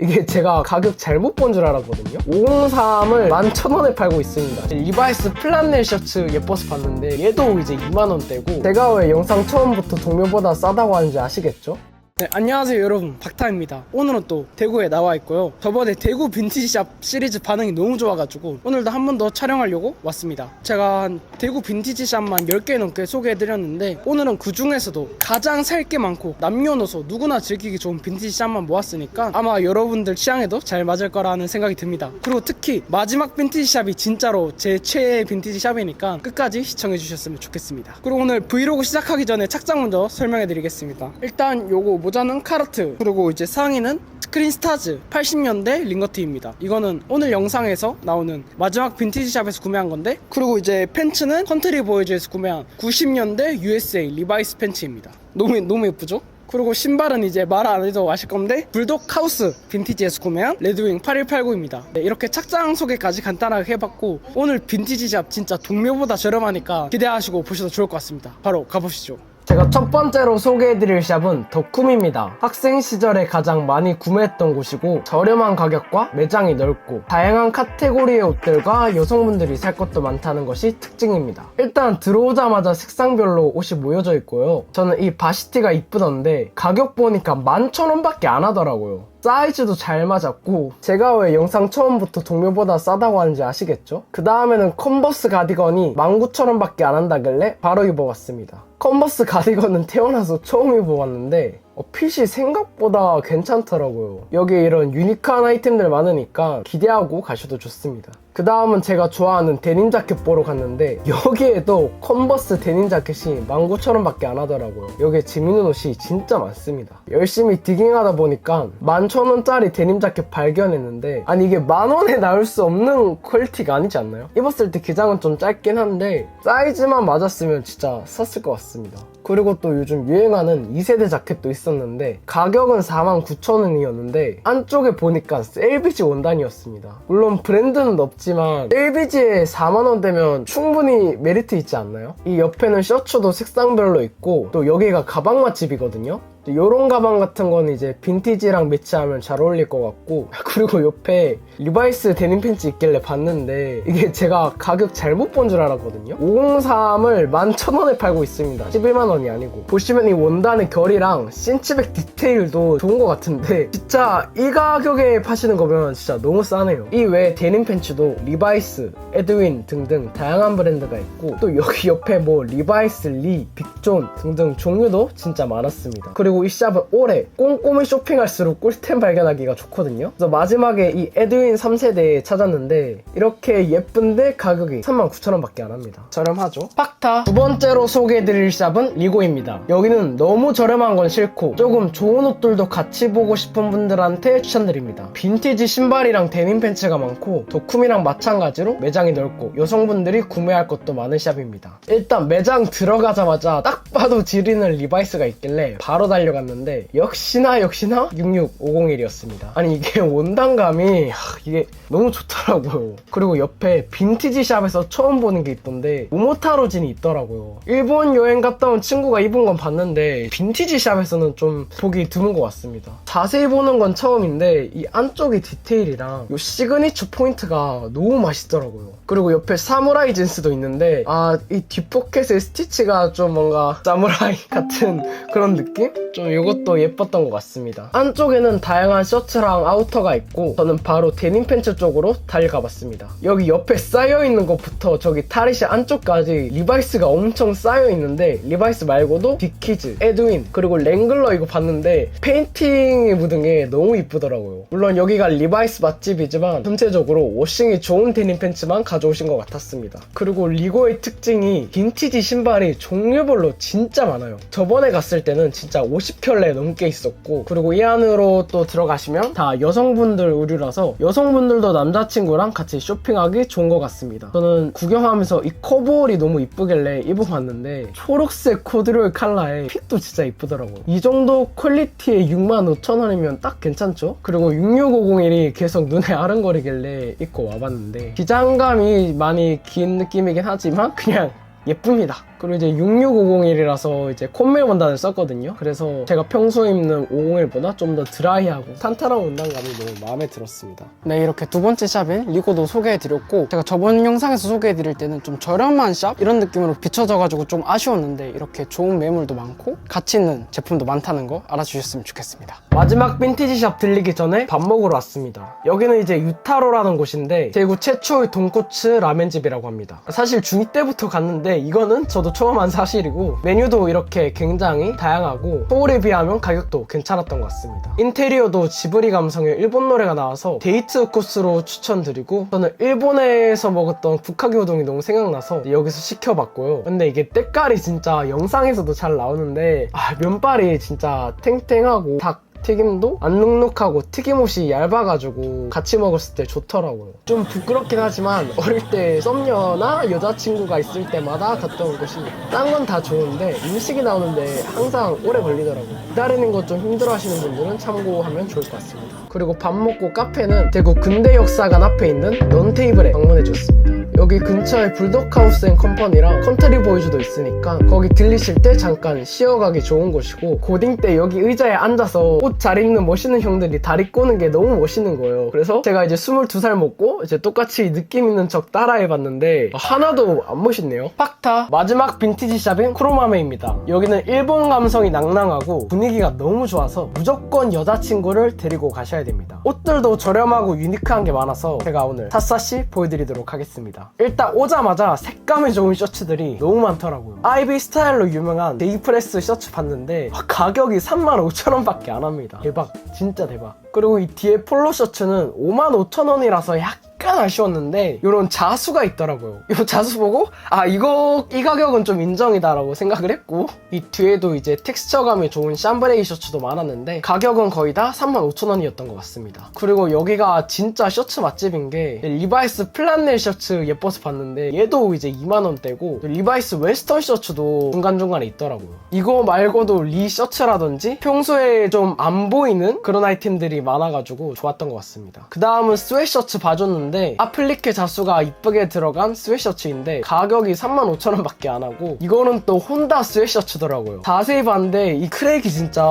이게 제가 가격 잘못 본 줄 알았거든요 503을 11,000원에 팔고 있습니다 리바이스 플란넬 셔츠 예뻐서 봤는데 얘도 이제 2만원대고 제가 왜 영상 처음부터 동료보다 싸다고 하는지 아시겠죠? 네, 안녕하세요 여러분. 박타입니다. 오늘은 또 대구에 나와 있고요. 저번에 대구 빈티지샵 시리즈 반응이 너무 좋아가지고 오늘도 한 번 더 촬영하려고 왔습니다. 제가 한 대구 빈티지샵만 10개 넘게 소개해드렸는데 오늘은 그 중에서도 가장 살 게 많고 남녀노소 누구나 즐기기 좋은 빈티지샵만 모았으니까 아마 여러분들 취향에도 잘 맞을 거라는 생각이 듭니다. 그리고 특히 마지막 빈티지샵이 진짜로 제 최애 빈티지샵이니까 끝까지 시청해주셨으면 좋겠습니다. 그리고 오늘 브이로그 시작하기 전에 착장 먼저 설명해드리겠습니다. 일단 요거 모자는 카르트 그리고 이제 상의는 스크린 스타즈 80년대 링거트입니다. 이거는 오늘 영상에서 나오는 마지막 빈티지 샵에서 구매한 건데 그리고 이제 팬츠는 컨트리 보이즈에서 구매한 90년대 USA 리바이스 팬츠입니다. 너무 너무 예쁘죠? 그리고 신발은 이제 말 안 해도 아실 건데 불독 하우스 빈티지에서 구매한 레드윙 8189입니다. 네, 이렇게 착장 소개까지 간단하게 해봤고 오늘 빈티지 샵 진짜 동묘보다 저렴하니까 기대하시고 보셔도 좋을 것 같습니다. 바로 가보시죠 제가 첫 번째로 소개해드릴 샵은 덕쿰입니다. 학생 시절에 가장 많이 구매했던 곳이고 저렴한 가격과 매장이 넓고 다양한 카테고리의 옷들과 여성분들이 살 것도 많다는 것이 특징입니다. 일단 들어오자마자 색상별로 옷이 모여져 있고요. 저는 이 바시티가 이쁘던데 가격 보니까 11,000원밖에 안 하더라고요. 사이즈도 잘 맞았고 제가 왜 영상 처음부터 동묘보다 싸다고 하는지 아시겠죠? 그 다음에는 컨버스 가디건이 19,000원밖에 안 한다길래 바로 입어봤습니다. 컨버스 가디건은 태어나서 처음 입어봤는데 어, 핏이 생각보다 괜찮더라고요. 여기에 이런 유니크한 아이템들 많으니까 기대하고 가셔도 좋습니다. 그 다음은 제가 좋아하는 데님 자켓 보러 갔는데 여기에도 컨버스 데님 자켓이 19,000원 밖에 안 하더라고요. 여기에 재밌는 옷이 진짜 많습니다. 열심히 디깅하다 보니까 11,000원짜리 데님 자켓 발견했는데 아니 이게 만원에 나올 수 없는 퀄리티가 아니지 않나요? 입었을 때 기장은 좀 짧긴 한데 사이즈만 맞았으면 진짜 샀을 것 같습니다. 그리고 또 요즘 유행하는 2세대 자켓도 있었는데 가격은 49,000원이었는데 안쪽에 보니까 셀비지 원단이었습니다. 물론 브랜드는 없지만 셀비지에 4만원대면 충분히 메리트 있지 않나요? 이 옆에는 셔츠도 색상별로 있고 또 여기가 가방 맛집이거든요. 요런 가방 같은 거는 이제 빈티지랑 매치하면 잘 어울릴 것 같고 그리고 옆에 리바이스 데님 팬츠 있길래 봤는데 이게 제가 가격 잘못 본 줄 알았거든요. 503을 11,000원에 팔고 있습니다. 11만원이 아니고. 보시면 이 원단의 결이랑 신치백 디테일도 좋은 것 같은데 진짜 이 가격에 파시는 거면 진짜 너무 싸네요. 이 외에 데님 팬츠도 리바이스, 에드윈 등등 다양한 브랜드가 있고 또 여기 옆에 뭐 리바이스, 리, 빅존 등등 종류도 진짜 많았습니다. 그리고 이 샵은 올해 꼼꼼히 쇼핑할수록 꿀템 발견하기가 좋거든요. 그래서 마지막에 이 에드윈 3세대 찾았는데 이렇게 예쁜데 가격이 39,000원밖에 안 합니다. 저렴하죠? 팍타 두 번째로 소개해드릴 샵은 리고입니다. 여기는 너무 저렴한 건 싫고 조금 좋은 옷들도 같이 보고 싶은 분들한테 추천드립니다. 빈티지 신발이랑 데님 팬츠가 많고 도쿰이랑 마찬가지로 매장이 넓고 여성분들이 구매할 것도 많은 샵입니다. 일단 매장 들어가자마자 딱 봐도 지리는 리바이스가 있길래 바로 달 려갔는데 역시나 역시나 66501이었습니다. 아니 이게 원단감이 하, 이게 너무 좋더라고요. 그리고 옆에 빈티지 샵에서 처음 보는 게 있던데 모모타로진이 있더라고요. 일본 여행 갔다 온 친구가 입은 건 봤는데 빈티지 샵에서는 좀 보기 드문 것 같습니다. 자세히 보는 건 처음인데 이 안쪽의 디테일이랑 이 시그니처 포인트가 너무 맛있더라고요. 그리고 옆에 사무라이 진스도 있는데 아 이 뒷포켓의 스티치가 좀 뭔가 사무라이 같은 그런 느낌? 좀 이것도 예뻤던 것 같습니다. 안쪽에는 다양한 셔츠랑 아우터가 있고 저는 바로 데님 팬츠 쪽으로 달려가봤습니다. 여기 옆에 쌓여있는 것부터 저기 타리시 안쪽까지 리바이스가 엄청 쌓여있는데 리바이스 말고도 디키즈, 에드윈 그리고 랭글러 이거 봤는데 페인팅이 묻은 게 너무 이쁘더라고요. 물론 여기가 리바이스 맛집이지만 전체적으로 워싱이 좋은 데님 팬츠만 가져오신 것 같았습니다. 그리고 리고의 특징이 빈티지 신발이 종류별로 진짜 많아요. 저번에 갔을 때는 진짜 50켤레 넘게 있었고 그리고 이 안으로 또 들어가시면 다 여성분들 의류라서 여성분들도 남자친구랑 같이 쇼핑하기 좋은 것 같습니다. 저는 구경하면서 이 커버홀이 너무 이쁘길래 입어봤는데 초록색 코드로이 컬러에 핏도 진짜 이쁘더라고요. 이 정도 퀄리티에 65,000원이면 딱 괜찮죠? 그리고 66501이 계속 눈에 아른거리길래 입고 와봤는데 기장감이 많이 긴 느낌이긴 하지만 그냥 예쁩니다. 그리고 이제 66501이라서 이제 콧멜 원단을 썼거든요. 그래서 제가 평소에 입는 501보다 좀 더 드라이하고 탄탄한 원단감이 너무 마음에 들었습니다. 네, 이렇게 두 번째 샵인 리고도 소개해드렸고 제가 저번 영상에서 소개해드릴 때는 좀 저렴한 샵 이런 느낌으로 비춰져가지고 좀 아쉬웠는데 이렇게 좋은 매물도 많고 가치 있는 제품도 많다는 거 알아주셨으면 좋겠습니다. 마지막 빈티지 샵 들리기 전에 밥 먹으러 왔습니다. 여기는 이제 유타로라는 곳인데 대구 최초의 돈코츠 라멘집이라고 합니다. 사실 중2 때부터 갔는데 이거는 저도 처음 한 사실이고 메뉴도 이렇게 굉장히 다양하고 서울에 비하면 가격도 괜찮았던 것 같습니다. 인테리어도 지브리 감성의 일본 노래가 나와서 데이트 코스로 추천드리고 저는 일본에서 먹었던 북카기 우동이 너무 생각나서 여기서 시켜봤고요. 근데 이게 때깔이 진짜 영상에서도 잘 나오는데 아, 면발이 진짜 탱탱하고 닭 튀김도 안 눅눅하고 튀김옷이 얇아가지고 같이 먹었을 때 좋더라고요. 좀 부끄럽긴 하지만 어릴 때 썸녀나 여자친구가 있을 때마다 갔던 곳이 딴 건 다 좋은데 음식이 나오는데 항상 오래 걸리더라고요. 기다리는 것 좀 힘들어 하시는 분들은 참고하면 좋을 것 같습니다. 그리고 밥 먹고 카페는 대구 근대 역사관 앞에 있는 넌테이블에 방문해 주었습니다. 여기 근처에 불독하우스 앤 컴퍼니랑 컨트리 보이즈도 있으니까 거기 들리실 때 잠깐 쉬어가기 좋은 곳이고 고딩 때 여기 의자에 앉아서 옷 잘 입는 멋있는 형들이 다리 꼬는 게 너무 멋있는 거예요. 그래서 제가 이제 22살 먹고 이제 똑같이 느낌 있는 척 따라해봤는데 하나도 안 멋있네요. 팍타 마지막 빈티지 샵인 크로마메입니다. 여기는 일본 감성이 낭낭하고 분위기가 너무 좋아서 무조건 여자친구를 데리고 가셔야 됩니다. 옷들도 저렴하고 유니크한 게 많아서 제가 오늘 샅샅이 보여드리도록 하겠습니다. 일단 오자마자 색감이 좋은 셔츠들이 너무 많더라고요. 아이비 스타일로 유명한 데이프레스 셔츠 봤는데 가격이 35,000원밖에 안 합니다. 대박. 진짜 대박. 그리고 이 뒤에 폴로 셔츠는 55,000원이라서 약 간 아쉬웠는데 이런 자수가 있더라고요. 이 자수 보고 아 이거 이 가격은 좀 인정이다라고 생각을 했고 이 뒤에도 이제 텍스처감이 좋은 샴브레이 셔츠도 많았는데 가격은 거의 다 35,000원이었던 것 같습니다. 그리고 여기가 진짜 셔츠 맛집인 게 리바이스 플란넬 셔츠 예뻐서 봤는데 얘도 이제 2만 원대고 리바이스 웨스턴 셔츠도 중간중간에 있더라고요. 이거 말고도 리 셔츠라든지 평소에 좀 안 보이는 그런 아이템들이 많아가지고 좋았던 것 같습니다. 그 다음은 스웨셔츠 봐줬는데 아플리케 자수가 이쁘게 들어간 스웨셔츠인데 가격이 35,000원 밖에 안 하고 이거는 또 혼다 스웨셔츠더라고요. 자세히 봤는데 이 크랙이 진짜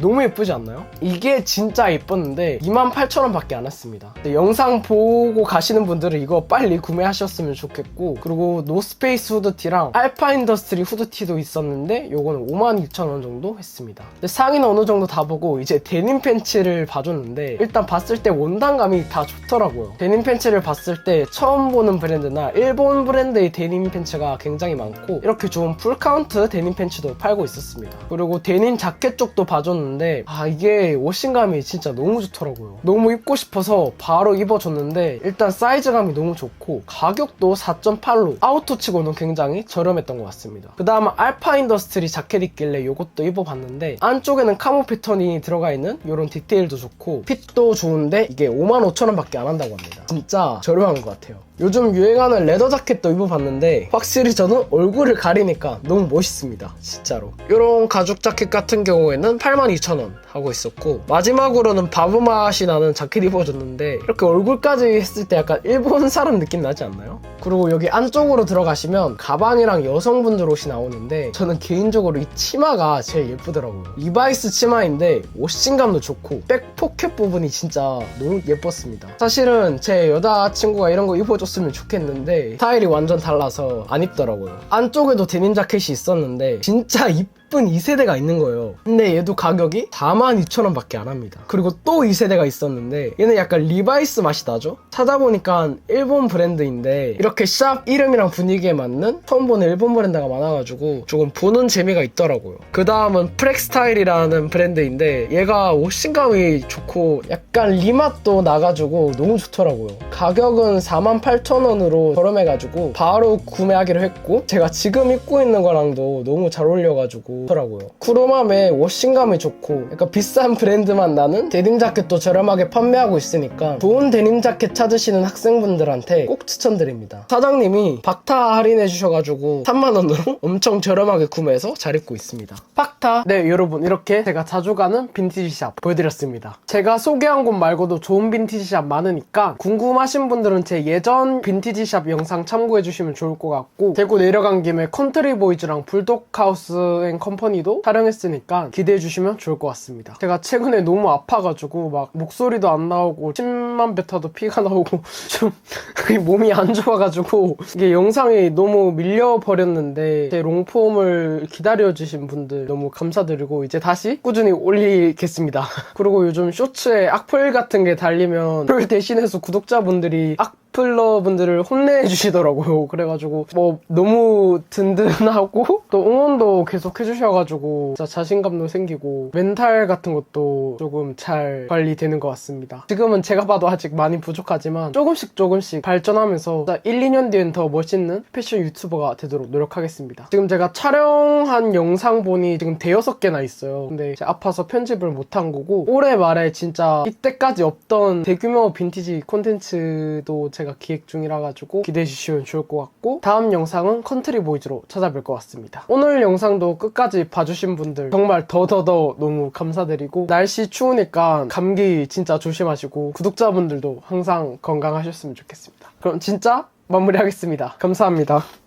너무 예쁘지 않나요? 이게 진짜 예뻤는데 28,000원 밖에 안 했습니다. 영상 보고 가시는 분들은 이거 빨리 구매하셨으면 좋겠고 그리고 노스페이스 후드티랑 알파 인더스트리 후드티도 있었는데 요거는 52,000원 정도 했습니다. 상의는 어느 정도 다 보고 이제 데님 팬츠를 봐줬는데 일단 봤을 때 원단감이 다 좋더라고요. 데님 팬츠 를 봤을 때 처음 보는 브랜드나 일본 브랜드의 데님 팬츠가 굉장히 많고 이렇게 좋은 풀카운트 데님 팬츠도 팔고 있었습니다. 그리고 데님 자켓 쪽도 봐줬는데 아 이게 워싱감이 진짜 너무 좋더라고요. 너무 입고 싶어서 바로 입어줬는데 일단 사이즈감이 너무 좋고 가격도 4.8로 아우터 치고는 굉장히 저렴했던 것 같습니다. 그 다음 알파 인더스트리 자켓 있길래 이것도 입어봤는데 안쪽에는 카모 패턴이 들어가 있는 이런 디테일도 좋고 핏도 좋은데 이게 55,000원밖에 안 한다고 합니다. 진짜 저렴한 것 같아요. 요즘 유행하는 레더 자켓도 입어봤는데 확실히 저는 얼굴을 가리니까 너무 멋있습니다. 진짜로. 이런 가죽 자켓 같은 경우에는 82,000원 하고 있었고 마지막으로는 바보 맛이 나는 자켓 입어줬는데 이렇게 얼굴까지 했을 때 약간 일본 사람 느낌 나지 않나요? 그리고 여기 안쪽으로 들어가시면 가방이랑 여성분들 옷이 나오는데 저는 개인적으로 이 치마가 제일 예쁘더라고요. 리바이스 치마인데 옷신감도 좋고 백 포켓 부분이 진짜 너무 예뻤습니다. 사실은 제 여자친구가 이런 거 입어줬으면 좋겠는데 스타일이 완전 달라서 안 입더라고요. 안쪽에도 데님 자켓이 있었는데 진짜 이쁜 2세대가 있는 거예요. 근데 얘도 가격이 42,000원 밖에 안 합니다. 그리고 또 2세대가 있었는데 얘는 약간 리바이스 맛이 나죠? 찾아보니까 일본 브랜드인데 이렇게 샵 이름이랑 분위기에 맞는 처음 보는 일본 브랜드가 많아가지고 조금 보는 재미가 있더라고요. 그 다음은 프렉스타일이라는 브랜드인데 얘가 옷신감이 좋고 약간 리맛도 나가지고 너무 좋더라고요. 가격은 48,000원으로 저렴해가지고 바로 구매하기로 했고 제가 지금 입고 있는 거랑도 너무 잘 어울려가지고 있다고 하더라고요. 쿠로맘의 워싱감이 좋고 약간 비싼 브랜드만 나는 데님 자켓도 저렴하게 판매하고 있으니까 좋은 데님 자켓 찾으시는 학생분들한테 꼭 추천드립니다. 사장님이 박타 할인해 주셔가지고 3만원으로 엄청 저렴하게 구매해서 잘 입고 있습니다. 박타! 네 여러분 이렇게 제가 자주 가는 빈티지 샵 보여드렸습니다. 제가 소개한 곳 말고도 좋은 빈티지 샵 많으니까 궁금하신 분들은 제 예전 빈티지 샵 영상 참고해 주시면 좋을 것 같고 대구 내려간 김에 컨트리 보이즈랑 불독 하우스 앤 컴퍼니도 촬영했으니까 기대해 주시면 좋을 것 같습니다. 제가 최근에 너무 아파가지고 막 목소리도 안 나오고 침만 뱉어도 피가 나오고 좀 몸이 안 좋아가지고 이게 영상이 너무 밀려버렸는데 제 롱폼을 기다려주신 분들 너무 감사드리고 이제 다시 꾸준히 올리겠습니다. 그리고 요즘 쇼츠에 악플 같은 게 달리면 그걸 대신해서 구독자분들이 악플 러 분들을 혼내 주시더라고요. 그래가지고 뭐 너무 든든하고 또 응원도 계속 해주셔가지고 진짜 자신감도 생기고 멘탈 같은 것도 조금 잘 관리되는 것 같습니다. 지금은 제가 봐도 아직 많이 부족하지만 조금씩 조금씩 발전하면서 진짜 1, 2년 뒤엔 더 멋있는 패션 유튜버가 되도록 노력하겠습니다. 지금 제가 촬영한 영상 본이 지금 대여섯 개나 있어요. 근데 아파서 편집을 못한 거고 올해 말에 진짜 이때까지 없던 대규모 빈티지 콘텐츠도 제가 기획 중이라 가지고 기대해 주시면 좋을 것 같고 다음 영상은 컨트리 보이즈로 찾아뵐 것 같습니다. 오늘 영상도 끝까지 봐주신 분들 정말 더더더 너무 감사드리고 날씨 추우니까 감기 진짜 조심하시고 구독자분들도 항상 건강하셨으면 좋겠습니다. 그럼 진짜 마무리하겠습니다. 감사합니다.